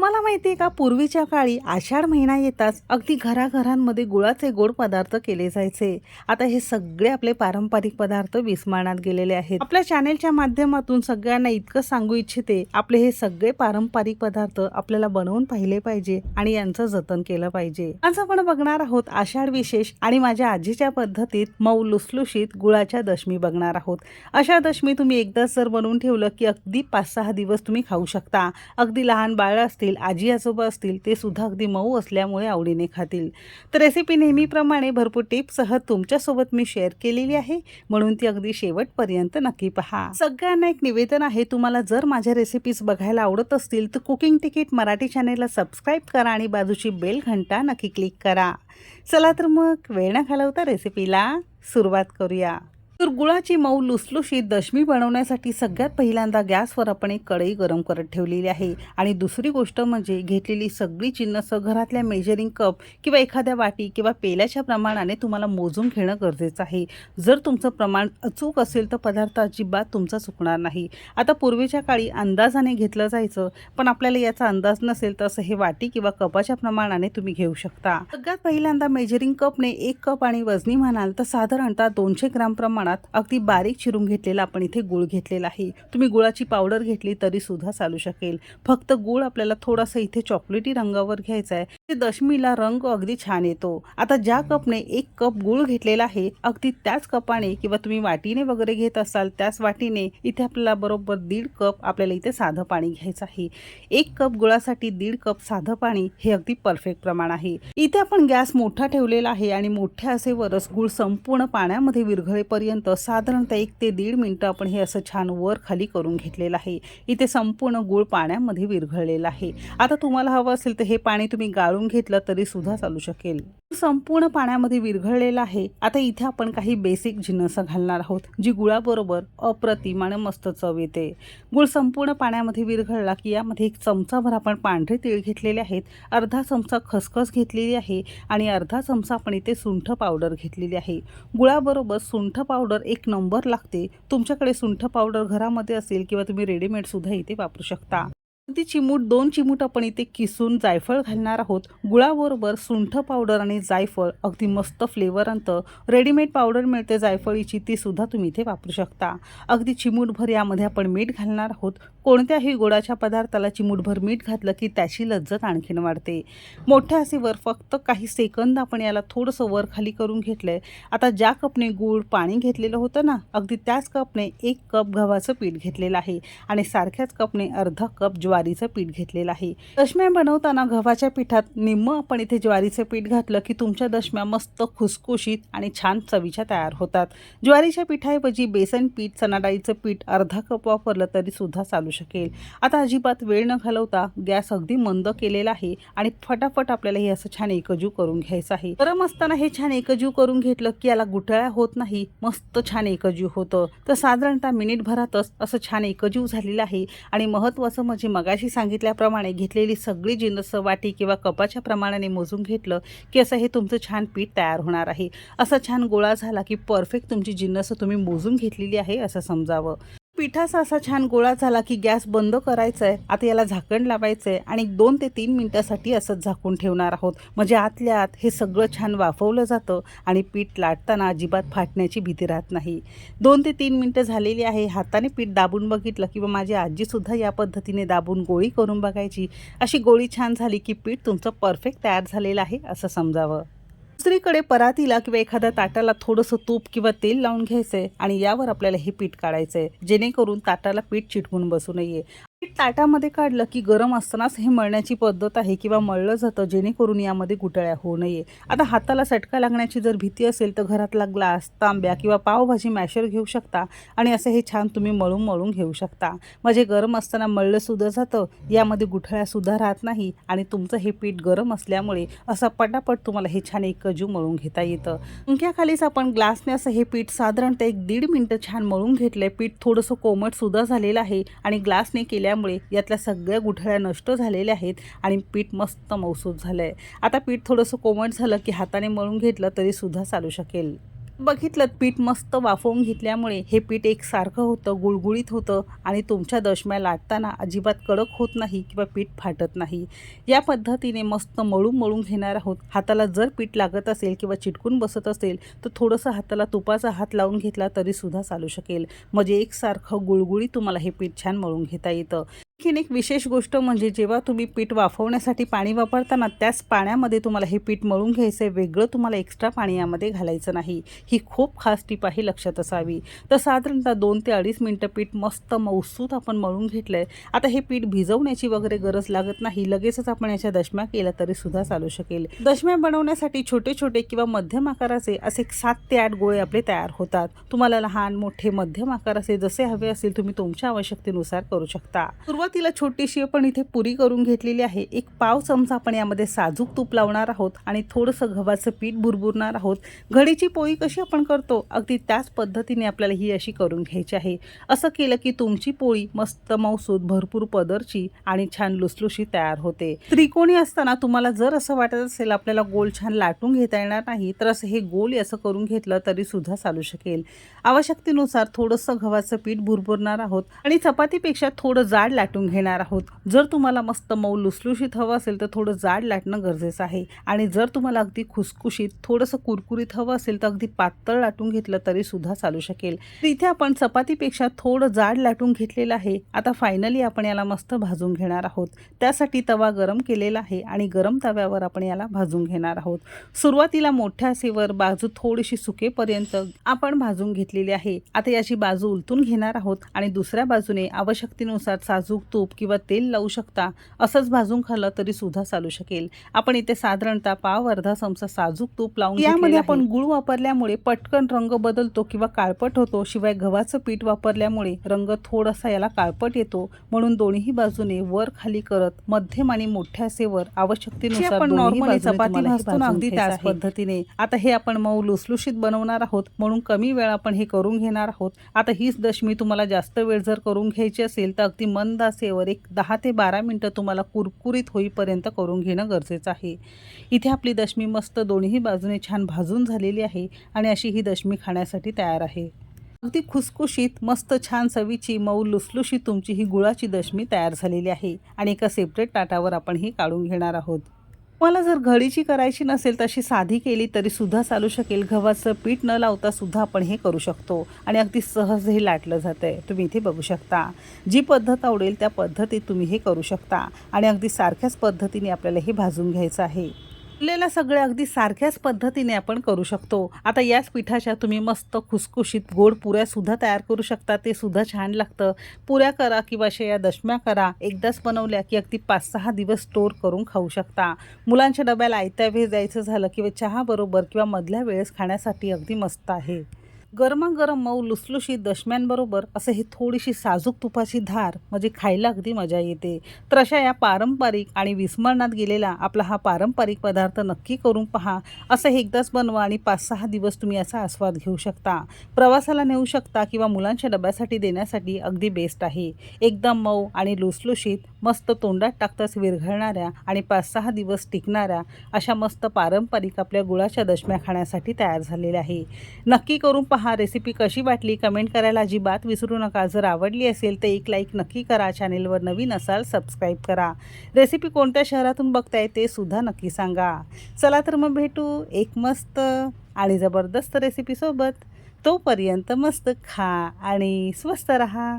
तुम्हाला माहिती आहे का? पूर्वीच्या काळी आषाढ महिना येताच अगदी घराघरांमध्ये गुळाचे गोड पदार्थ केले जायचे. आता हे सगळे आपले पारंपरिक पदार्थ विस्मरणात गेलेले आहेत. आपल्या चॅनेलच्या माध्यमातून सगळ्यांना इतकं सांगू इच्छिते आपले हे सगळे पारंपरिक पदार्थ आपल्याला बनवून पाहिले पाहिजे आणि यांचं जतन केलं पाहिजे. आज आपण बघणार आहोत आषाढ विशेष आणि माझ्या आजीच्या पद्धतीत मऊ लुसलुशीत गुळाच्या दशमी बघणार आहोत. अशा दशमी तुम्ही एकदाच जर बनवून ठेवलं की अगदी पाच सहा दिवस तुम्ही खाऊ शकता. अगदी लहान बाळ असतील आजी आजोबा असतील ते सुद्धा अगदी मऊ असल्यामुळे आवडीने खातील. तर रेसिपी नेहमीप्रमाणे भरपूर टिप्ससह तुमच्यासोबत मी शेअर केलेली आहे. म्हणून ती अगदी शेवटपर्यंत नक्की पहा. सगळ्यांना एक निवेदन आहे तुम्हाला जर माझ्या रेसिपीज बघायला आवडत असतील तर कुकिंग तिकीट मराठी चॅनेलला सबस्क्राईब करा आणि बाजूची बेल घंटा नक्की क्लिक करा. चला तर मग वेळ न घालवता रेसिपीला सुरुवात करूया. तर गुळाची मऊ लुसलुशीत दशमी बनवण्यासाठी सगळ्यात पहिल्यांदा गॅसवर आपण एक कढई गरम करत ठेवलेली आहे. आणि दुसरी गोष्ट म्हणजे घेतलेली सगळी चिन्हसं घरातल्या मेजरिंग कप किंवा एखाद्या वाटी किंवा पेल्याच्या प्रमाणाने तुम्हाला मोजून घेणं गरजेचं आहे. जर तुमचं प्रमाण अचूक असेल तर पदार्थ अजिबात तुमचा चुकणार नाही. आता पूर्वीच्या काळी अंदाजाने घेतलं जायचं पण आपल्याला याचा अंदाज नसेल तर असं हे वाटी किंवा कपाच्या प्रमाणाने तुम्ही घेऊ शकता. सगळ्यात पहिल्यांदा मेजरिंग कपने एक कप आणि वजनी म्हणाल तर साधारणतः दोनशे ग्राम प्रमाणात अगदी बारीक चिरून घेतलेला आपण इथे गुळ घेतलेला आहे. तुम्ही गुळाची पावडर घेतली तरी सुद्धा चालू शकेल. फक्त गुळ आपल्याला थोडासा इथे चॉकलेटी रंगावर घ्यायचा आहे. ते दशमीला रंग अगदी छान येतो. आता ज्या कपने एक कप गुळ घेतलेला आहे अगदी त्याच कपाने किंवा तुम्ही वाटीने वगैरे घेत असाल त्याच वाटीने इथे आपल्याला बरोबर दीड कप आपल्याला इथे साधं पाणी घ्यायचं आहे. एक कप गुळासाठी दीड कप साधं पाणी हे अगदी परफेक्ट प्रमाण आहे. इथे आपण गॅस मोठा ठेवलेला आहे आणि मोठ्या असे वरस गुळ संपूर्ण पाण्यामध्ये विरघळेपर्यंत साधारणतः एक ते दीड मिनटं आपण हे असं छान वर खाली करून घेतलेलं आहे इथे संपूर्ण गूळ पाण्यामध्ये विरघळलेला आहे. आता तुम्हाला हवं असेल तर हे पाणी तुम्ही गाळून घेतलं तरी सुद्धा चालू शकेल. संपूर्ण पाण्यामध्ये विरघळलेलं आहे. आता इथे आपण काही बेसिक जिनसं घालणार आहोत जी गुळाबरोबर अप्रतिम आणि मस्त चव येते. गुळ संपूर्ण पाण्यामध्ये विरघळला की यामध्ये एक चमचाभर आपण पांढरे तीळ घेतलेले आहेत अर्धा चमचा खसखस घेतलेली आहे आणि अर्धा चमचा आपण इथे सुंठ पावडर घेतलेली आहे. गुळाबरोबर सुंठ पावडर एक नंबर लागते. तुमच्याकडे सुंठ पावडर घरामध्ये असेल किंवा तुम्ही रेडीमेडसुद्धा इथे वापरू शकता. ती चिमूट दोन चिमूट आपण इथे किसून जायफळ घालणार आहोत. गुळाबरोबर सुंठ पावडर आणि जायफळ अगदी मस्त फ्लेवर आणतं रेडीमेड पावडर मिळते जायफळीची ती सुद्धा तुम्ही इथे वापरू शकता. अगदी चिमूटभर यामध्ये आपण मीठ घालणार आहोत. कोणत्याही गोडाच्या पदार्थाला चिमूटभर मीठ घातलं की त्याची लज्जत आणखीन वाढते. मोठ्या असे वर फक्त काही सेकंद आपण याला थोडंसं वर खाली करून घेतलंय. आता ज्या कपने गूळ पाणी घेतलेलं होतं ना अगदी त्याच कपने एक कप गव्हाचं पीठ घेतलेलं आहे. आणि सारख्याच कपने अर्धा कप ज्वारीचं पीठ घेतलेलं आहे. दशम्या बनवताना गव्हाच्या पिठात निम्म आपण इथे ज्वारीचं पीठ घातलं की तुमच्या दशम्या मस्त खुसखुशीत आणि छान चवीच्या तयार होतात. ज्वारीच्या पिठाऐवजी बेसन पीठ चणा पीठ अर्धा कप वापरलं तरी सुद्धा चालू शकेल. आता अजिबात वेळ न घालवता गॅस अगदी मंद केलेला आहे आणि फटाफट आपल्याला हे असं छान एकजू करून घ्यायचं आहे. गरम असताना हे छान एकजू करून घेतलं की याला गुठळ्या होत नाही मस्त छान एकजू होतं. तर साधारणतः मिनिटभरातच असं छान एकजू झालेलं आहे आणि महत्त्वाचं म्हणजे मगाशी सांगितल्याप्रमाणे घेतलेली सगळी जिन्नस वाटी किंवा कपाच्या प्रमाणाने मोजून घेतलं की असं हे तुमचं छान पीठ तयार होणार आहे. असा छान गोळा झाला की परफेक्ट तुमची जिन्नस तुम्ही मोजून घेतलेली आहे असं समजावं. पिठाचा असा छान गोळा झाला की गॅस बंद करायचा आहे आता याला झाकण लावायचं आहे आणि दोन ते तीन मिनटासाठी असंच झाकून ठेवणार आहोत. म्हणजे आतल्या आत हे सगळं छान वाफवलं जातं आणि पीठ लाटताना अजिबात फाटण्याची भीती राहत नाही. दोन ते तीन मिनटं झालेली आहे. हाताने पीठ दाबून बघितलं किंवा माझी आजीसुद्धा या पद्धतीने दाबून गोळी करून बघायची. अशी गोळी छान झाली की पीठ तुमचं परफेक्ट तयार झालेलं आहे असं समजावं. दुसरीकडे परातीला किंवा एखाद्या ताटाला थोडंसं तूप किंवा तेल लावून घ्यायचंय आणि यावर आपल्याला हे पीठ काढायचंय. जेणेकरून ताटाला पीठ चिटकून बसू नये. ताटामध्ये काढलं की गरम असतानाच हे मळण्याची पद्धत आहे किंवा मळलं जातं जेणेकरून यामध्ये गुटळ्या होऊ नये. आता हाताला सटका लागण्याची जर भीती असेल तर घरातला ग्लास तांब्या किंवा पावभाजी मॅशर घेऊ शकता आणि असं हे छान तुम्ही मळून मळून घेऊ शकता. म्हणजे गरम असताना मळलं सुद्धा जातं यामध्ये गुठळ्यासुद्धा राहत नाही आणि तुमचं हे पीठ गरम असल्यामुळे असं पटापट तुम्हाला हे छान एकजू मळून घेता येतं. पंख्याखालीच आपण ग्लासने असं हे पीठ साधारणतः एक दीड मिनटं छान मळून घेतलंय. पीठ थोडंसं कोमट सुद्धा झालेलं आहे आणि ग्लासने केल्या केल्यामुळे यातल्या सगळ्या गुठळ्या नष्ट झालेल्या आहेत आणि पीठ मस्त मौसूद झालं आहे आता पीठ थोडंसं कोमट झालं की हाताने मळून घेतलं तरी सुद्धा चालू शकेल. बघितलं पीठ मस्त वाफवून घेतल्यामुळे हे पीठ एकसारखं होतं गुळगुळीत होतं आणि तुमच्या दशम्या लाटताना अजिबात कडक होत नाही किंवा पीठ फाटत नाही. या पद्धतीने मस्त मळून मळून घेणार आहोत. हाताला जर पीठ लागत असेल किंवा चिटकून बसत असेल तर थोडंसं हाताला तुपाचा हात लावून घेतला तरीसुद्धा चालू शकेल. म्हणजे एकसारखं गुळगुळीत तुम्हाला हे पीठ छान मळून घेता येतं. आणखीन एक विशेष गोष्ट म्हणजे जेव्हा तुम्ही पीठ वाफवण्यासाठी पाणी वापरताना त्याच पाण्यामध्ये तुम्हाला हे पीठ मळून घ्यायचं आहे वेगळं तुम्हाला एक्स्ट्रा पाणी यामध्ये घालायचं नाही. ही खूप खास टीप आहे लक्षात असावी. तर साधारणतः दोन ते अडीच मिनटं पीठ मस्त मौसूत आपण मळून घेतलं आहे आता हे पीठ भिजवण्याची वगैरे गरज लागत नाही लगेचच आपण याच्या दशम्या केल्या तरी सुद्धा चालू शकेल. दशम्या बनवण्यासाठी छोटे छोटे किंवा मध्यम आकाराचे असे सात ते आठ गोळे आपले तयार होतात. तुम्हाला लहान मोठे मध्यम आकाराचे जसे हवे असेल तुम्ही तुमच्या आवश्यकतेनुसार करू शकता. सुरुवातीला छोटीशी आपण इथे पुरी करून घेतलेली आहे. एक पाव चमचा आपण यामध्ये साजूक तूप लावणार आहोत आणि थोडंसं गव्हाचं पीठ भुरभुरणार आहोत. घडीची पोळी कशी आपण करतो? अगदी त्याच पद्धतीने आपल्याला ही अशी करून घ्यायची आहे. असं केलं की तुमची पोळी मस्त मौसूद भरपूर पदरची आणि छान लुसलुशी तयार होते. त्रिकोणी असताना तुम्हाला जर असं वाटत असेल आपल्याला गोल छान लाटून घेता येणार नाही तर असं हे गोल असं करून घेतलं तरी सुद्धा चालू शकेल. आवश्यकतेनुसार थोडंसं गव्हाचं पीठ भुरभुरणार आहोत आणि चपातीपेक्षा थोडं जाड लाटून घेणार आहोत. जर तुम्हाला मस्त मऊ लुसलुशीत हवं असेल तर थोडं जाड लाटणं गरजेचं आहे. आणि जर तुम्हाला अगदी खुसखुशीत थोडंसं कुरकुरीत हवं असेल तर अगदी पातळ लाटून घेतलं तरी सुद्धा चालू शकेल. तर इथे आपण चपातीपेक्षा थोडं जाड लाटून घेतलेलं आहे. आता फायनली आपण याला मस्त भाजून घेणार आहोत. त्यासाठी तवा गरम केलेला आहे आणि गरम तव्यावर आपण याला भाजून घेणार आहोत. सुरुवातीला मोठ्या आसेवर बाजू थोडीशी सुकेपर्यंत आपण भाजून घेतलेली आहे. आता याची बाजू उलटून घेणार आहोत आणि दुसऱ्या बाजूने आवश्यकतेनुसार साजूक तूप किंवा तेल लावू शकता असंच भाजून खाल्लं तरी सुद्धा चालू शकेल. आपण इथे साधारणतः पाव अर्धा चमचा साजूक तूप लावून यामध्ये आपण गुळ वापरल्यामुळे पटकन रंग बदलतो किंवा काळपट होतो शिवाय गव्हाचं पीठ वापरल्यामुळे रंग थोडासा याला काळपट येतो. म्हणून दोन्ही बाजूने वर खाली करत मध्यम आणि मोठ्या आसेवर आवश्यकतेनुसार आपण चपाती भाजतो ना, अगदी त्याच. पद्धतीने. आता हे आपण मऊ लुसलुशीत बनवणार आहोत म्हणून कमी वेळ आपण हे करून घेणार आहोत. आता हीच दशमी तुम्हाला जास्त वेळ जर करून घ्यायची असेल तर अगदी मंद आसेवर एक दहा ते बारा मिनटं तुम्हाला कुरकुरीत होईपर्यंत करून घेणं गरजेचं आहे. इथे आपली दशमी मस्त दोन्ही बाजूने छान भाजून झालेली आहे आणि अशी ही दशमी खाण्यासाठी तयार आहे. अगदी खुसखुशीत मस्त छान चवीची मऊ लुसलुशीत तुमची ही गुळाची दशमी तयार झालेली आहे आणि एका सेपरेट ताटावर आपण ही काढून घेणार आहोत. तुम्हाला जर घडीची करायची नसेल तशी साधी केली तरी सुद्धा चालू शकेल. गव्हाचं पीठ न लावता सुद्धा आपण हे करू शकतो आणि अगदी सहज हे लाटलं जातं आहे तुम्ही इथे बघू शकता. जी पद्धत आवडेल त्या पद्धतीत तुम्ही हे करू शकता आणि अगदी सारख्याच पद्धतीने आपल्याला हे भाजून घ्यायचं आहे. उरलेल्या सगळ्या अगदी सारख्याच पद्धतीने आपण करू शकतो. आता याच पिठाच्या तुम्ही मस्त खुसखुशीत गोड पुऱ्या सुद्धा तयार करू शकता. ते सुद्धा छान लागतं. पुऱ्या करा किंवा शेया दशम्या करा. एकदाच बनवल्या की अगदी पाच सहा दिवस स्टोर करून खाऊ शकता. मुलांच्या डब्याला आयत्या वेळ जायचं झालं किंवा चहा बरोबर किंवा मधल्या वेळेस खाण्यासाठी अगदी मस्त आहे. गरमागरम मऊ लुसलुशीत दशम्यांबरोबर असं ही थोडीशी साजूक तुपाची धार म्हणजे खायला अगदी मजा येते. तर अशा या पारंपरिक आणि विस्मरणात गेलेला आपला हा पारंपरिक पदार्थ नक्की करून पहा. असं हे एकदाच बनवा आणि पाच सहा दिवस तुम्ही याचा आस्वाद घेऊ शकता. प्रवासाला नेऊ शकता किंवा मुलांच्या डब्यासाठी देण्यासाठी अगदी बेस्ट आहे. एकदम मऊ आणि लुसलुशीत मस्त तोंडात टाकताच विरघळणाऱ्या आणि पाच सहा दिवस टिकणाऱ्या अशा मस्त पारंपरिक आपल्या गुळाच्या दशम्या खाण्यासाठी तयार झालेल्या आहे. नक्की करून पहा. पहा रेसिपी कशी वाटली? कमेंट करायला अजिबात विसरू नका. जर आवडली असेल तर एक लाईक नक्की करा. चॅनेलवर नवीन असाल सबस्क्राईब करा. रेसिपी कोणत्या शहरातून बघताय ते सुद्धा नक्की सांगा. चला तर मग भेटू एक मस्त आणि जबरदस्त रेसिपीसोबत तोपर्यंत मस्त खा आणि स्वस्त रहा.